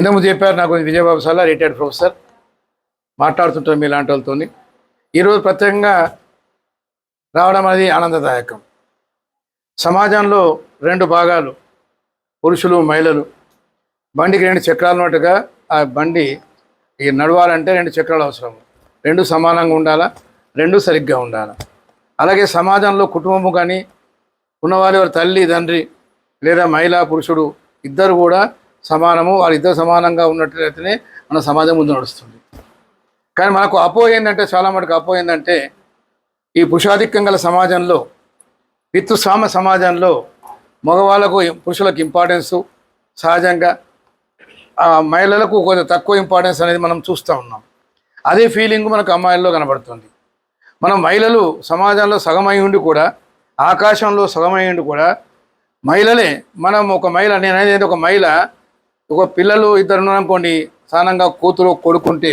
ఇంతకుముందు చెప్పారు నాకు విజయబాబు సార్ రిటైర్డ్ ప్రొఫెసర్. మాట్లాడుతుంటారు మీ లాంటి వాళ్ళతో ఈరోజు ప్రత్యేకంగా రావడం అనేది ఆనందదాయకం. సమాజంలో రెండు భాగాలు పురుషులు మహిళలు. బండికి రెండు చక్రాలు ఉన్నట్టుగా ఆ బండి ఈ నడవాలంటే రెండు చక్రాలు అవసరం. రెండు సమానంగా ఉండాలా? రెండు సరిగ్గా ఉండాలా? అలాగే సమాజంలో కుటుంబము కానీ ఉన్నవారి వారి తల్లి తండ్రి లేదా మహిళ పురుషుడు ఇద్దరు కూడా సమానము వాళ్ళిద్దరు సమానంగా ఉన్నట్లయితేనే మన సమాజం ముందు నడుస్తుంది. కానీ మనకు అపో ఏంటంటే చాలా మటుకు అపో ఏంటంటే ఈ పురుషాధిక్యం గల సమాజంలో పితృస్వామ సమాజంలో మగవాళ్ళకు పురుషులకు ఇంపార్టెన్సు సహజంగా మహిళలకు కొంచెం తక్కువ ఇంపార్టెన్స్ అనేది మనం చూస్తూ ఉన్నాం. అదే ఫీలింగ్ మనకు అమ్మాయిల్లో కనబడుతుంది. మనం మహిళలు సమాజంలో సగమై ఉండి కూడా ఆకాశంలో సగమై ఉండి కూడా మహిళలే మనం ఒక మహిళ నేను అనేది ఒక మహిళ ఒక పిల్లలు ఇద్దరు అనుకోండి సాధారణంగా కూతురు కొడుకుంటే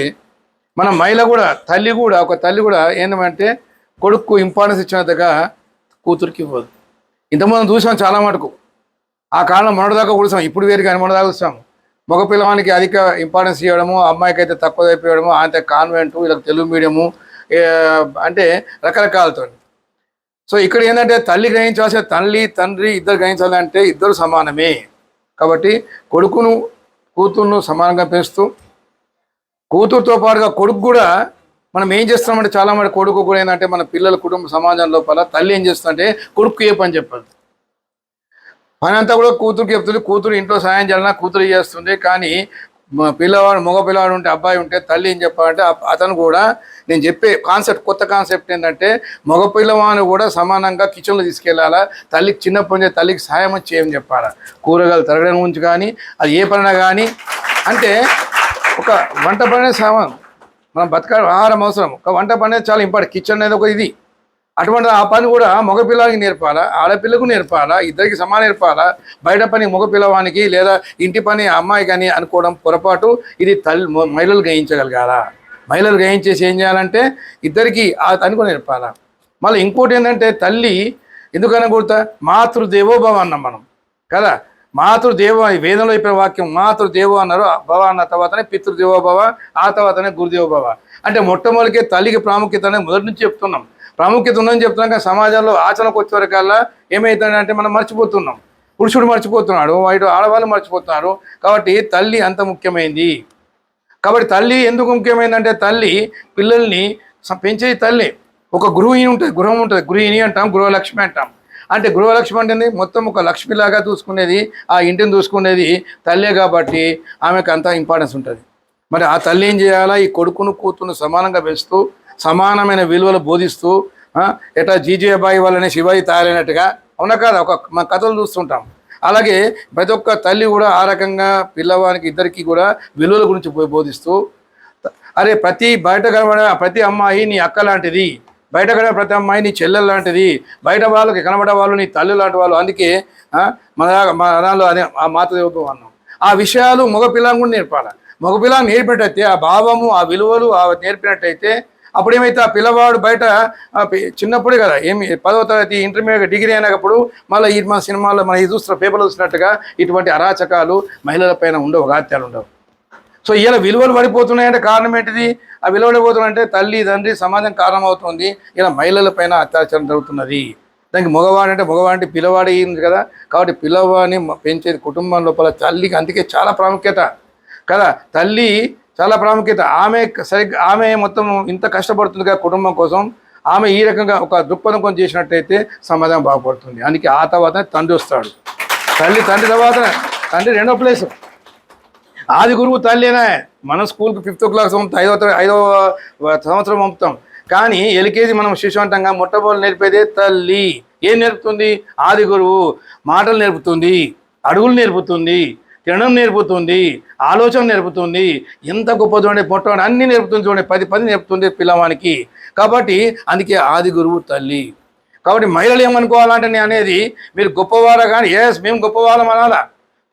మన మహిళ కూడా తల్లి కూడా ఒక తల్లి కూడా ఏంటంటే కొడుకు ఇంపార్టెన్స్ ఇచ్చినంతగా కూతురికి ఇవ్వదు. ఇంతకుముందు చూసాం చాలా మటుకు. ఆ కాలం మొన్నటిదాకా కూర్చాం ఇప్పుడు వేరు కానీ మొన్నదాకా చూసాం. మగ పిల్లవానికి అధిక ఇంపార్టెన్స్ ఇవ్వడము అమ్మాయికి అయితే తక్కువ అయిపోయడము ఆయన కాన్వెంట్ వీళ్ళకి తెలుగు మీడియము అంటే రకరకాలతో సో ఇక్కడ ఏంటంటే తల్లి గ్రహించాల్సిన తల్లి తండ్రి ఇద్దరు గ్రహించాలంటే ఇద్దరు సమానమే. కాబట్టి కొడుకును కూతుర్ను సమానంగా పెంచుతూ కూతురుతో పాటుగా కొడుకు కూడా మనం ఏం చేస్తామంటే చాలా మంది కొడుకు కూడా ఏంటంటే మన పిల్లల కుటుంబ సమాజం లోపల తల్లి ఏం చేస్తుందంటే కొడుకు ఏ పని చెప్పదు. పని అంతా కూడా కూతురుకి చెప్తుంది కూతురు ఇంట్లో సాయం చేయాలన్నా కూతురు చేస్తుంది కానీ పిల్లవాడు మగ పిల్లవాడు ఉంటే అబ్బాయి ఉంటే తల్లి ఏం చెప్పాలంటే అతను కూడా నేను చెప్పే కాన్సెప్ట్ కొత్త కాన్సెప్ట్ ఏంటంటే మగ పిల్లవాడిని కూడా సమానంగా కిచెన్లో తీసుకెళ్ళాలా తల్లికి చిన్నప్పటి నుంచి తల్లికి సాయం చేయమని చెప్పాలా. కూరగాయలు తరగడం గురించి కానీ అది ఏ పనైనా కానీ అంటే ఒక వంట పనే సామాన్. మనం బతక ఆహారం అవసరం. ఒక వంట పని అనేది చాలా ఇంపార్టెంట్ కిచెన్ అనేది ఒక ఇది. అటువంటి ఆ పని కూడా మగ పిల్లలకి నేర్పాలా? ఆడపిల్లకు నేర్పాలా? ఇద్దరికి సమానం నేర్పాలా? బయట పని మగ పిల్లవానికి లేదా ఇంటి పని అమ్మాయి కానీ అనుకోవడం పొరపాటు? ఇది తల్లి మహిళలు గ్రహించగలగాలా? మహిళలు గ్రహించేసి ఏం చేయాలంటే ఇద్దరికి ఆ అనుకో నేర్పాలా? మళ్ళీ ఇంకోటి ఏంటంటే తల్లి ఎందుకన్నా కొడతా మాతృదేవోభవ అన్నాం మనం. కదా? మాతృదేవ వేదంలో చెప్పిన వాక్యం మాతృదేవో అన్నారు భవ అన్న తర్వాతనే పితృదేవోభవ ఆ తర్వాతనే గురుదేవోభవ అంటే మొట్టమొదటికే తల్లికి ప్రాముఖ్యత అనేది మొదటి నుంచి చెప్తున్నాం. ప్రాముఖ్యత ఉందని చెప్తున్నాం కానీ సమాజంలో ఆచరణకు వచ్చేవరకల్లా ఏమవుతుందంటే మనం మర్చిపోతున్నాం. పురుషుడు మర్చిపోతున్నాడు వాటి ఆడవాళ్ళు మర్చిపోతున్నారు. కాబట్టి తల్లి అంత ముఖ్యమైంది. కాబట్టి తల్లి ఎందుకు ముఖ్యమైందంటే తల్లి పిల్లల్ని పెంచే తల్లి. ఒక గృహిణి ఉంటుంది గృహం ఉంటుంది. గృహిణి అంటాం గృహలక్ష్మి అంటాం. అంటే గృహలక్ష్మి అంటే మొత్తం ఒక లక్ష్మిలాగా చూసుకునేది ఆ ఇంటిని చూసుకునేది తల్లే కాబట్టి ఆమెకు అంత ఇంపార్టెన్స్ ఉంటుంది. మరి ఆ తల్లి ఏం చేయాలా? ఈ కొడుకును కూతును సమానంగా పెంచుతూ సమానమైన విలువలు బోధిస్తూ ఎటా ఎట్లా జీజే బాయి వాళ్ళని శివాజీ తయారైనట్టుగా అవునా కాదా? ఒక మన కథలు చూస్తుంటాం. అలాగే ప్రతి ఒక్క తల్లి కూడా ఆ రకంగా పిల్లవానికి ఇద్దరికి కూడా విలువల గురించి బోధిస్తూ అరే ప్రతి బయట కనబడే ప్రతి అమ్మాయి నీ అక్క లాంటిది బయట కనబడే ప్రతి అమ్మాయి నీ చెల్లెలు లాంటిది బయట వాళ్ళకి కనబడే వాళ్ళు నీ తల్లి లాంటి వాళ్ళు అందుకే మన మా దానిలో అదే ఆ మాత అన్నాం. ఆ విషయాలు మగపిల్లని కూడా నేర్పాలి. మగపిల్లని నేర్పినట్టయితే ఆ భావము ఆ విలువలు ఆ నేర్పినట్టయితే అప్పుడు ఏమైతే ఆ పిల్లవాడు బయట చిన్నప్పుడే కదా ఏమి పదవ తరగతి ఇంటర్మీడియట్ డిగ్రీ అయినప్పుడు మళ్ళీ ఈ మా సినిమాలో మనం ఇది చూస్తున్న పేపర్లు చూసినట్టుగా ఇటువంటి అరాచకాలు మహిళల పైన ఉండవు అగాత్యాలు ఉండవు. సో ఇలా విలువలు పడిపోతున్నాయంటే కారణం ఏంటిది? ఆ విలువలు పోతున్నాయంటే తల్లి తండ్రి సమాజం కారణం అవుతుంది ఇలా మహిళల పైన అత్యాచారం జరుగుతున్నది. దానికి మగవాడు అంటే మగవాడు అంటే పిల్లవాడు అయింది కదా కాబట్టి పిల్లవాడిని పెంచేది కుటుంబం లోపల తల్లికి అందుకే చాలా ప్రాముఖ్యత. కదా తల్లి చాలా ప్రాముఖ్యత. ఆమె సరిగ్గా ఆమె మొత్తం ఇంత కష్టపడుతుంది కదా కుటుంబం కోసం ఆమె ఈ రకంగా ఒక దృక్పథం కొంచెం చేసినట్టయితే సమాజం బాగుపడుతుంది. అందుకే ఆ తర్వాత తండ్రి వస్తాడు. తల్లి తండ్రి తర్వాత తండ్రి రెండో ప్లేస్. ఆది గురువు తల్లినే. మన స్కూల్కి ఫిఫ్త్ క్లాస్ పంపుతాం ఐదో ఐదో సంవత్సరం పంపుతాం. కానీ ఎల్కేజీ మనం శిశు అంటాంగా మొట్టమొదటి నేర్పేదే తల్లి. ఏం నేర్పుతుంది? ఆది గురువు మాటలు నేర్పుతుంది అడుగులు నేర్పుతుంది. తినడం నేర్పుతుంది ఆలోచన నేర్పుతుంది ఎంత గొప్ప చూడండి పొట్టడం అన్ని నేర్పుతుంది చూడండి పది పది నేర్పుతుంది పిల్లవానికి. కాబట్టి అందుకే ఆది గురువు తల్లి. కాబట్టి మహిళలు ఏమనుకోవాలంటే నేను అనేది మీరు గొప్పవారా కానీ ఎస్ మేము గొప్పవాళ్ళం అనాలా.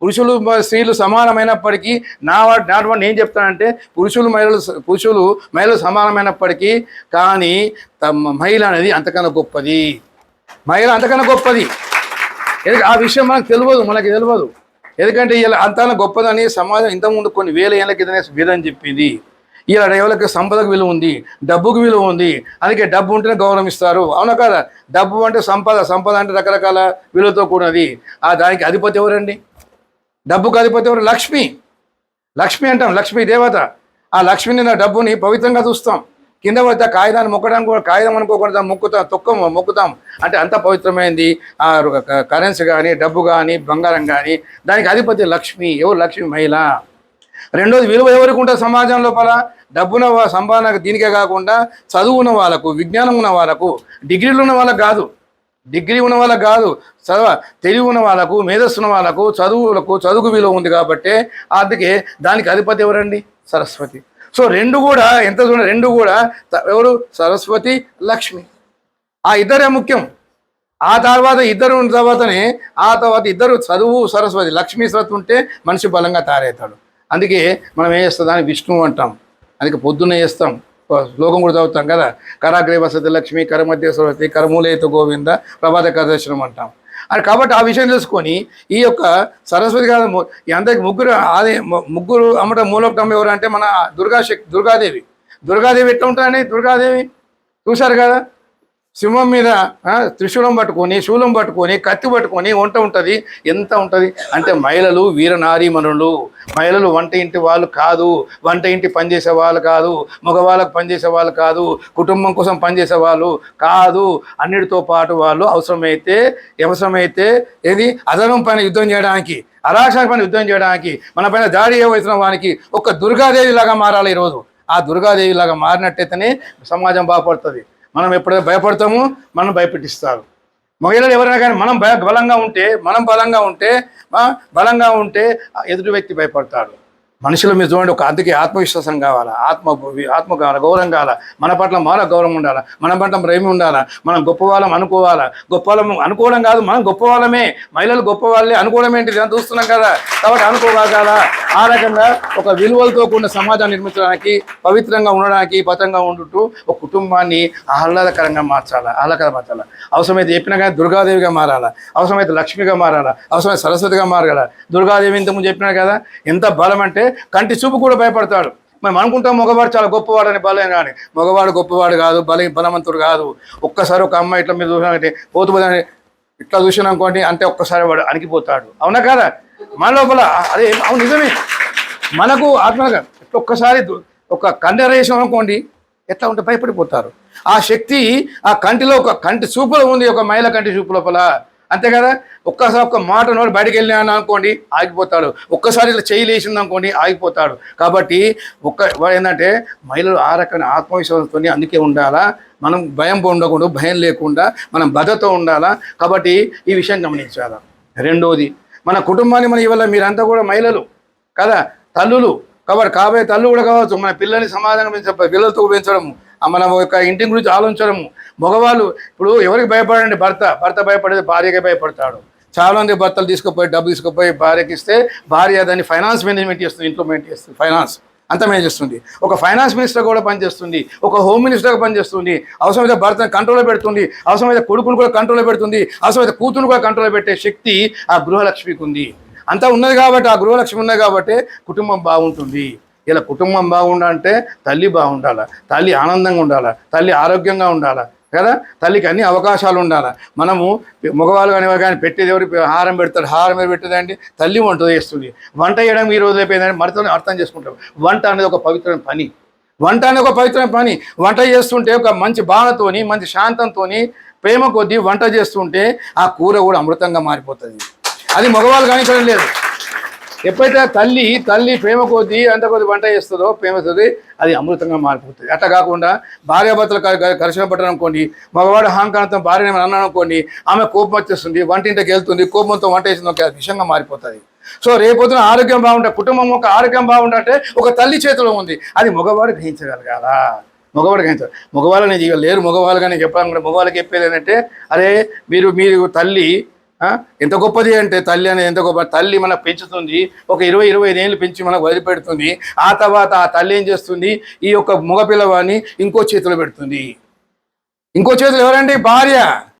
పురుషులు స్త్రీలు సమానమైనప్పటికీ నా వాటి నాటి నేను చెప్తానంటే పురుషులు మహిళలు పురుషులు మహిళలు సమానమైనప్పటికీ కానీ మహిళ అనేది అంతకన్నా గొప్పది. మహిళ అంతకన్నా గొప్పది. ఆ విషయం మనకు తెలియదు మనకి తెలియదు. ఎందుకంటే ఇలా అంతా గొప్పదని సమాజం ఇంతకుముందు కొన్ని వేల ఏళ్ళ కిందనే వేదని చెప్పింది. ఇలా ఎవరికి సంపదకు విలువ ఉంది డబ్బుకు విలువ ఉంది అందుకే డబ్బు ఉంటేనే గౌరవం ఇస్తారు. అవునా కదా? డబ్బు అంటే సంపద సంపద అంటే రకరకాల విలువతో కూడినది. ఆ దానికి అధిపతి ఎవరండి? డబ్బుకు అధిపతి ఎవరు? లక్ష్మి. లక్ష్మి అంటాం లక్ష్మీ దేవత. ఆ లక్ష్మిని నా డబ్బుని పవిత్రంగా చూస్తాం. కింద పడితే కాగితాన్ని మొక్కడానికి కూడా కాగితం అనుకోకుండా మొక్కుతాం తొక్క మొక్కుతాం. అంటే అంత పవిత్రమైంది. ఆ కరెన్సీ కానీ డబ్బు కానీ బంగారం కానీ దానికి అధిపతి లక్ష్మి. ఎవరు లక్ష్మి? మహిళ. రెండోది విలువ ఎవరికి ఉంటుంది సమాజం లోపల? డబ్బున సంపాదన దీనికే కాకుండా చదువు ఉన్న వాళ్ళకు విజ్ఞానం ఉన్న వాళ్ళకు డిగ్రీలు ఉన్న వాళ్ళకు కాదు. డిగ్రీ ఉన్న వాళ్ళకు కాదు. చదవ తెలివి ఉన్న వాళ్ళకు మేధస్సు ఉన్న వాళ్ళకు చదువులకు చదువుకు విలువ ఉంది కాబట్టి అందుకే దానికి అధిపతి ఎవరండి? సరస్వతి. సో రెండు కూడా ఎంత చూడండి రెండు కూడా ఎవరు? సరస్వతి లక్ష్మి. ఆ ఇద్దరే ముఖ్యం. ఆ తర్వాత ఇద్దరు ఉన్న తర్వాతనే ఆ తర్వాత ఇద్దరు చదువు సరస్వతి లక్ష్మీ సరస్వతి ఉంటే మనిషి బలంగా తయారవుతాడు. అందుకే మనం ఏం చేస్తాం? దాన్ని విష్ణువు అంటాం. అందుకే పొద్దున్నే చేస్తాం. శ్లోకం కూడా చదువుతాం కదా. కరాగ్రే వసతి లక్ష్మి కరమధ్య సరస్వతి కరమూలేత గోవింద ప్రభాత కదర్శనం అంటాం. అది కాబట్టి ఆ విషయం తెలుసుకొని ఈ యొక్క సరస్వతి గారు ఎంత ముగ్గురు ఆదే ముగ్గురు అమ్మట మూలకం ఎవరు అంటే మన దుర్గా శక్తి దుర్గాదేవి. దుర్గాదేవి ఎట్లా ఉంటారని దుర్గాదేవి? చూశారు కదా? సింహం మీద త్రిశూలం పట్టుకొని శూలం పట్టుకొని కత్తి పట్టుకొని వంట ఉంటుంది. ఎంత ఉంటుంది? అంటే మహిళలు వీరనారీమణులు. మహిళలు వంట ఇంటి వాళ్ళు కాదు. వంట ఇంటి పనిచేసే వాళ్ళు కాదు. మగవాళ్ళకు పనిచేసే వాళ్ళు కాదు. కుటుంబం కోసం పనిచేసే వాళ్ళు కాదు. అన్నిటితో పాటు వాళ్ళు అవసరమైతే అవసరమైతే ఏది? అదనం పైన యుద్ధం చేయడానికి అరాచక పైన యుద్ధం చేయడానికి మన పైన దాడి చేయవలసిన వానికి ఒక దుర్గాదేవి లాగా మారాలి ఈరోజు. ఆ దుర్గాదేవి లాగా మారినట్టయితేనే సమాజం బాగుపడుతుంది. మనం ఎప్పుడైతే భయపడతాము మనం భయపెట్టిస్తారు. మహిళలు ఎవరైనా కానీ మనం భయ బలంగా ఉంటే మనం బలంగా ఉంటే బలంగా ఉంటే ఆ ఎదుటి వ్యక్తి భయపడతాడు. మనుషుల మీద చూడండి ఒక అందుకే ఆత్మవిశ్వాసం కావాలా? ఆత్మ ఆత్మ కావాలా గౌరవం కావాలా? మన పట్ల మన గౌరవం ఉండాలా? మన పట్ల ప్రేమ ఉండాలా? మనం గొప్పవాళ్ళం అనుకోవాలా? గొప్పవాళ్ళం అనుకోవడం కాదు మనం గొప్పవాళ్ళమే. మహిళలు గొప్పవాళ్ళే అనుకోవడం ఏంటి అని చూస్తున్నాం కదా. కాబట్టి అనుకోగలగాలా ఆ రకంగా ఒక విలువలతో కూడిన సమాజాన్ని నిర్మించడానికి పవిత్రంగా ఉండడానికి పతంగా ఉండుతూ ఒక కుటుంబాన్ని ఆహ్లాదకరంగా మార్చాలా? ఆహ్లాదకరంగా మార్చాలా? అవసరమైతే చెప్పినా కానీ దుర్గాదేవిగా మారాలా? అవసరమైతే లక్ష్మిగా మారాలా? అవసరమైతే సరస్వతిగా మారగల దుర్గాదేవి ఇంతకుముందు చెప్పినా కదా ఎంత బలం అంటే కంటి చూపు కూడా భయపడతాడు. మనం అనుకుంటాం మగవాడు చాలా గొప్పవాడు అని. బలం కానీ మగవాడు గొప్పవాడు కాదు బల బలవంతుడు కాదు. ఒక్కసారి ఒక అమ్మాయి ఇట్లా మీరు చూసినారంటే పోతు పోతే ఇట్లా చూసినా అనుకోండి అంటే ఒక్కసారి వాడు అణికిపోతాడు. అవునా కదా? మన లోపల అదే అవును నిజమే. మనకు ఆత్మగా ఒక్కసారి ఒక కండెర వేసాం అనుకోండి ఎట్లా ఉంటే భయపడిపోతారు. ఆ శక్తి ఆ కంటిలో ఒక కంటి చూపులో ఉంది ఒక మహిళ కంటి చూపు లోపల. అంతే కదా? ఒక్కసారి ఒక్క మాట నోడు బయటకు వెళ్ళాను అనుకోండి ఆగిపోతాడు. ఒక్కసారి ఇట్లా చేయలేసింది అనుకోండి ఆగిపోతాడు. కాబట్టి ఒక్క ఏంటంటే మహిళలు ఆ రకమైన ఆత్మవిశ్వాసంతో అందుకే ఉండాలా? మనం భయం ఉండకుండా భయం లేకుండా మనం భద్రత ఉండాలా? కాబట్టి ఈ విషయం గమనించాలా? రెండోది మన కుటుంబాన్ని మన ఇవాళ మీరంతా కూడా మహిళలు కదా? తల్లులు. కాబట్టి కాబోయే తల్లు కూడా కావచ్చు మన పిల్లల్ని సమాధానం పెంచ పిల్లలతో పెంచడము. మన యొక్క ఇంటి గురించి ఆలోచించడం. మగవాళ్ళు ఇప్పుడు ఎవరికి భయపడండి? భర్త భర్త భయపడేది భార్యకే భయపడతాడు. చాలామంది భర్తలు తీసుకుపోయి డబ్బు తీసుకుపోయి భార్యకి ఇస్తే భార్య దాన్ని ఫైనాన్స్ మేనేజ్మెంట్ చేస్తుంది ఇంట్లో మెయింటైన్ చేస్తుంది ఫైనాన్స్. అంత మేనేజ్ చేస్తుంది. ఒక ఫైనాన్స్ మినిస్టర్ కూడా పనిచేస్తుంది ఒక హోమ్ మినిస్టర్గా పనిచేస్తుంది. అవసరమైతే భర్తను కంట్రోల్లో పెడుతుంది అవసరమైతే కొడుకును కూడా కంట్రోల్లో పెడుతుంది అవసరమైతే కూతురు కూడా కంట్రోల్లో పెట్టే శక్తి ఆ గృహలక్ష్మికి ఉంది. అంతా ఉన్నది కాబట్టి ఆ గృహలక్ష్మి ఉన్నది కాబట్టి కుటుంబం బాగుంటుంది. ఇలా కుటుంబం బాగుండాలంటే తల్లి బాగుండాలా? తల్లి ఆనందంగా ఉండాలా? తల్లి ఆరోగ్యంగా ఉండాలా? కదా? తల్లికి అన్ని అవకాశాలు ఉండాలి? మనము మగవాళ్ళు కానీ కానీ పెట్టేది ఎవరు? హారం పెడతారు హారం ఎవరు పెట్టేదండి తల్లి వంట చేస్తుంది. వంట చేయడం ఈ రోజు అయిపోయిందని మరితో అర్థం చేసుకుంటాం. వంట అనేది ఒక పవిత్రమైన పని. వంట అనేది ఒక పవిత్రమైన పని. వంట చేస్తుంటే ఒక మంచి బాధతోని మంచి శాంతంతోని ప్రేమ కొద్దీ వంట చేస్తుంటే ఆ కూర కూడా అమృతంగా మారిపోతుంది. అది మగవాళ్ళు కానీ లేదు. ఎప్పుడైతే తల్లి తల్లి ప్రేమ కొద్దీ అంత కొద్ది వంట చేస్తుందో ప్రేమ అది అమృతంగా మారిపోతుంది. అట్లా కాకుండా భార్యాభర్తలు ఘర్షణ పట్టడం అనుకోండి మగవాడు అహంకారంతో భార్య అన్నాను అనుకోండి ఆమె కోపం వచ్చేస్తుంది వంటింటికి వెళ్తుంది కోపంతో వంట చేసింది ఒక విషయంగా మారిపోతుంది. సో రేపొద్దున ఆరోగ్యం బాగుంటే కుటుంబం ఒక ఆరోగ్యం బాగుంటే ఒక తల్లి చేతిలో ఉంది. అది మగవాడు గ్రహించగలగాల? మగవాడు గ్రహించాలి మగవాళ్ళు నేను లేరు మగవాళ్ళుగా నేను చెప్పాలనుకుంటే మగవాళ్ళకి చెప్పేది ఏంటంటే అరే మీరు మీరు తల్లి ఎంత గొప్పది అంటే తల్లి అనేది ఎంత గొప్ప తల్లి మనకు పెంచుతుంది. ఒక ఇరవై ఇరవై ఐదేళ్ళు ఏళ్ళు పెంచి మనకు వదిలిపెడుతుంది. ఆ తర్వాత ఆ తల్లి ఏం చేస్తుంది? ఈ యొక్క మగ పిల్లవాడిని ఇంకో చేతిలో పెడుతుంది. ఇంకో చేతులు ఎవరండి? భార్య.